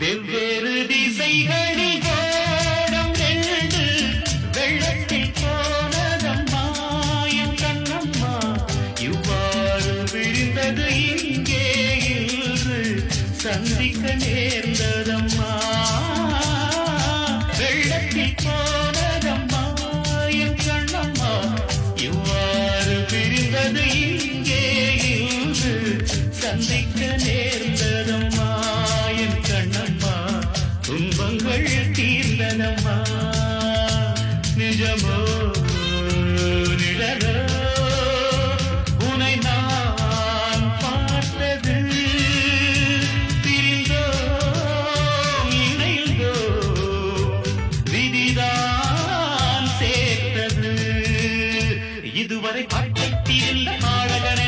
வெவ்வேறு திசைகளில் கோடம் நெண்டு வெள்ளத்தில் போனதம் மாயம் கண்ணம்மா. இவ்வாறு விழுந்தது இங்கே இன்று. சந்திக்க நேர்ந்ததம்மா. வெள்ளத்தில் போனதம் மாயம் கண்ணம்மா. இவ்வாறு விழுந்தது இங்கே சந்திக்க நேர் விதிகள் தீர்ந்தனம்மா நிஜமோ நிழலோ? உனை நான் பார்த்தது திரிந்தோ? இணைந்தோ? விதிதான் இதுவரை பட்டத்திருந்த ஆழகர